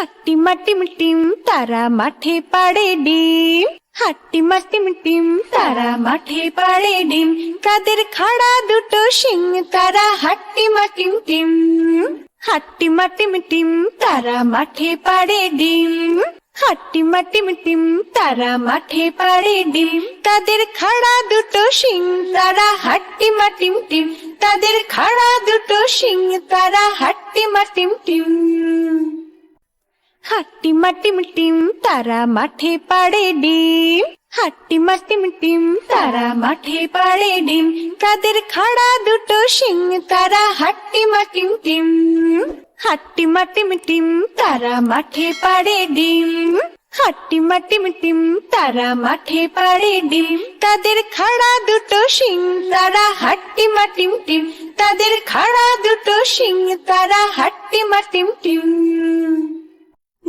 হাট্টি মাটিম team তারা মাঠে পাড়ে ডিম। হাট্টি মাটিম টিম তারা মাঠে পাড়ে ডিম। তাদের খাড়া দুটো শিং, তারা হাট্টি মাটিম টিম হাট্টি মাটিম টিম তারা মাঠে পাড়ে ডিম। হাট্টি মাটিম টিম তারা মাঠে পাড়ে ডিম। তাদের খাড়া দুটো শিং, তারা হাট্টি মাটিম টিম তাদের খাড়া দুটো শিং, তারা হাট্টি মাটিম টিম। হাট্টি মাটিম টিম তারা মাঠে পাড়ে ডিম হাট্টি মাটিম টিম তারা মাঠে পাড়ে ডিম তাদের খাড়া দুটো শিং তারা হাট্টি মাটিম টিম হাট্টি মাটিম টিম তারা মাঠে পাড়ে ডিম হাট্টি মাটিম টিম তারা মাঠে পাড়ে ডিম তাদের খাড়া দুটো শিং তারা হাট্টি মাটিম টিম তাদের খাড়া দুটো শিং তারা হাট্টি মাটিম টিম